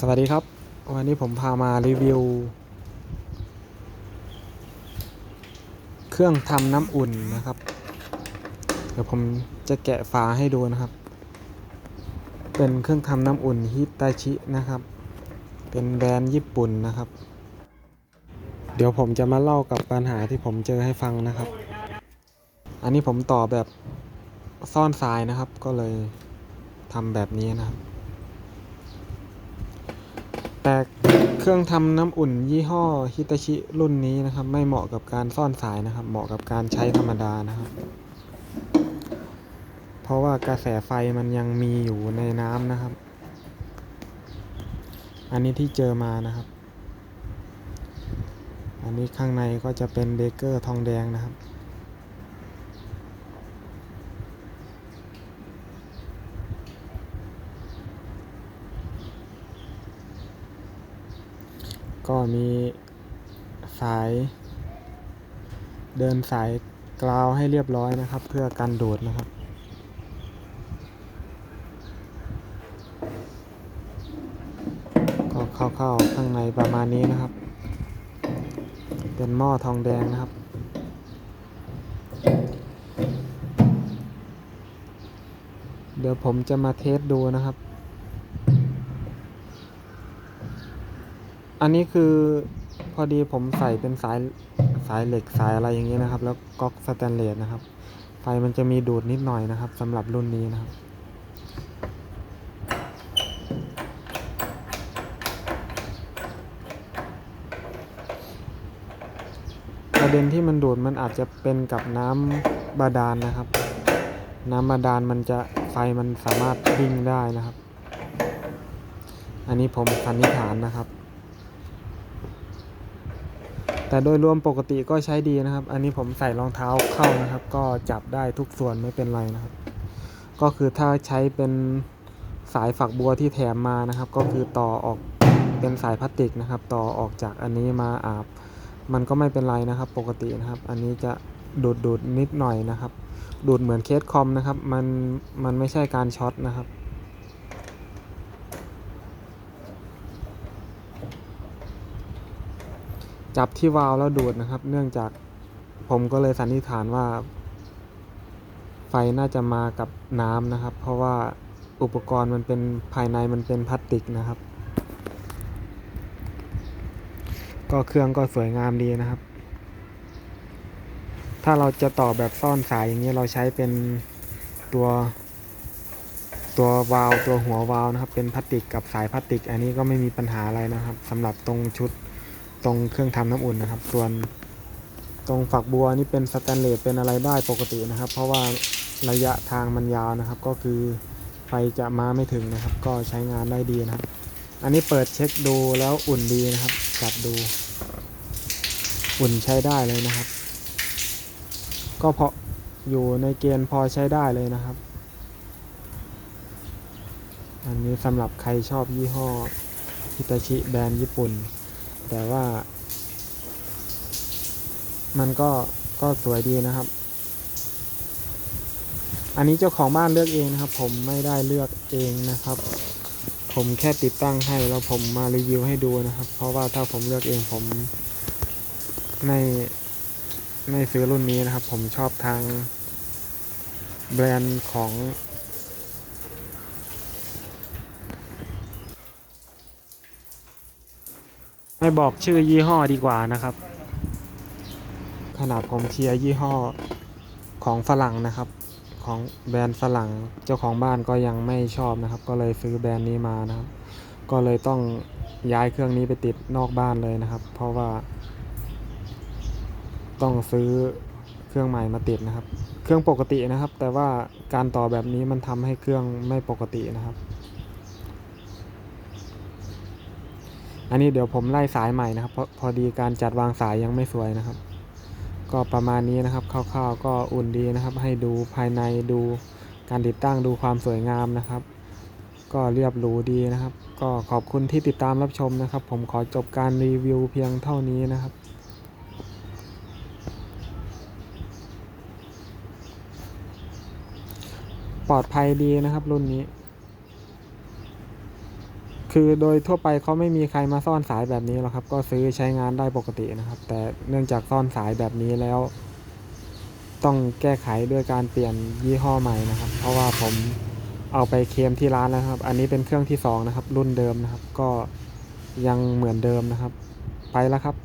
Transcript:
สวัสดีครับ วันนี้ผมพามารีวิว เครื่องทำน้ำอุ่นนะครับ เดี๋ยวผมจะแกะฝาให้ดูนะครับ เป็นเครื่องทำน้ำอุ่นฮิตาชินะครับ เป็นแบรนด์ญี่ปุ่นนะครับ เดี๋ยวผมจะมาเล่ากับปัญหาที่ผมเจอให้ฟังนะครับ อันนี้ผมต่อแบบซ่อนสายนะครับ ก็เลยทำแบบนี้นะครับ แต่เครื่องทำน้ำอุ่นยี่ห้อฮิตาชิรุ่นนี้นะครับ ไม่เหมาะกับการซ่อนสายนะครับ เหมาะกับการใช้ธรรมดานะครับ เพราะว่ากระแสไฟมันยังมีอยู่ในน้ำนะครับ อันนี้ที่เจอมานะครับ อันนี้ข้างในก็จะเป็นเบเกอร์ทองแดงนะครับ ก็มีสายเดินสายกราวให้เรียบร้อยนะครับ เพื่อกันดูดนะครับ ก็เข้าๆข้างในประมาณนี้นะครับ เป็นหม้อทองแดงนะครับเดี๋ยวผมจะมาเทสดูนะครับ อันนี้คือพอดีผมใส่เป็นสายสายเหล็กสายอะไรอย่างนี้นะครับ แล้วก๊อกสแตนเลสนะครับ ไฟมันจะมีดูดนิดหน่อยนะครับสำหรับรุ่นนี้นะครับประเด็นที่มันดูดมันอาจจะเป็นกับน้ำบาดาลนนะครับ น้ำบาดาลมันจะไฟมันสามารถวิ่งได้นะครับ อันนี้ผมสันนิษฐานนะครับ แต่โดยรวมปกติก็ใช้ดีนะครับ อันนี้ผมใส่รองเท้าเข้านะครับ ก็จับได้ทุกส่วนไม่เป็นไรนะครับ ก็คือถ้าใช้เป็นสายฝักบัวที่แถมมานะครับ ก็คือต่อออกเป็นสายพลาสติกนะครับ ต่อออกจากอันนี้มาอาบ มันก็ไม่เป็นไรนะครับ ปกตินะครับ อันนี้จะดูดดูดนิดหน่อยนะครับ ดูดเหมือนเคสคอมนะครับ มันมันไม่ใช่การช็อตนะครับ จับที่วาล์วแล้วดูดนะครับ เนื่องจากผมก็เลยสันนิษฐานว่า ไฟน่าจะมากับน้ำนะครับ เพราะว่าอุปกรณ์มันเป็นภายในมันเป็นพลาสติกนะครับ ก็เครื่องก็สวยงามดีนะครับ ถ้าเราจะต่อแบบซ่อนสายอย่างนี้เราใช้เป็นตัวตัววาล์วตัวหัววาล์วนะครับ เป็นพลาสติกกับสายพลาสติก อันนี้ก็ไม่มีปัญหาอะไรนะครับสำหรับตรงชุด ตรงเครื่องทำน้ำอุ่นนะครับ ส่วนตรงฝักบัวนี่เป็นสแตนเลสเป็นอะไรได้ปกตินะครับ เพราะว่าระยะทางมันยาวนะครับ ก็คือไฟจะมาไม่ถึงนะครับ ก็ใช้งานได้ดีนะครับ อันนี้เปิดเช็คดูแล้วอุ่นดีนะครับจับดู อุ่นใช้ได้เลยนะครับ ก็พออยู่ในเกณฑ์พอใช้ได้เลยนะครับ อันนี้สำหรับใครชอบยี่ห้อฮิตาชิแบรนด์ญี่ปุ่น แต่ว่า มันก็ก็สวยดีนะครับ อันนี้เจ้าของบ้านเลือกเองนะครับ ผมไม่ได้เลือกเองนะครับ ผมแค่ติดตั้งให้แล้วผมมารีวิวให้ดูนะครับ เพราะว่าถ้าผมเลือกเองผมไม่ไม่ซื้อรุ่นนี้นะครับ ผมชอบทางแบรนด์ของ ไม่บอกชื่อยี่ห้อดีกว่านะครับ ขนาดผมเชียร์ยี่ห้อของฝรั่งนะครับ ของแบรนด์ฝรั่งเจ้าของบ้านก็ยังไม่ชอบนะครับ ก็เลยซื้อแบรนด์นี้มานะครับ ก็เลยต้องย้ายเครื่องนี้ไปติดนอกบ้านเลยนะครับ เพราะว่า ต้องซื้อเครื่องใหม่มาติดนะครับ เครื่องปกตินะครับ แต่ว่าการต่อแบบนี้มันทำให้เครื่องไม่ปกตินะครับ อันนี้เดี๋ยวผมไล่สายใหม่นะครับเพราะพอดีการจัดวางสายยังไม่สวยนะครับ ก็ประมาณนี้นะครับคร่าวๆก็อุ่นดีนะครับ ให้ดูภายในดูการติดตั้งดูความสวยงามนะครับ ก็เรียบหรูดีนะครับ ก็ขอบคุณที่ติดตามรับชมนะครับ ผมขอจบการรีวิวเพียงเท่านี้นะครับปลอดภัยดีนะครับรุ่นนี้ คือโดยทั่วไปเขาไม่มีใครมาซ่อนสายแบบนี้หรอกครับ ก็ซื้อใช้งานได้ปกตินะครับ แต่เนื่องจากซ่อนสายแบบนี้แล้ว ต้องแก้ไขด้วยการเปลี่ยนยี่ห้อใหม่นะครับ เพราะว่าผมเอาไปเคมที่ร้านแล้วครับ อันนี้เป็นเครื่องที่สองนะครับ รุ่นเดิมนะครับ ก็ยังเหมือนเดิมนะครับ ไปแล้วครับ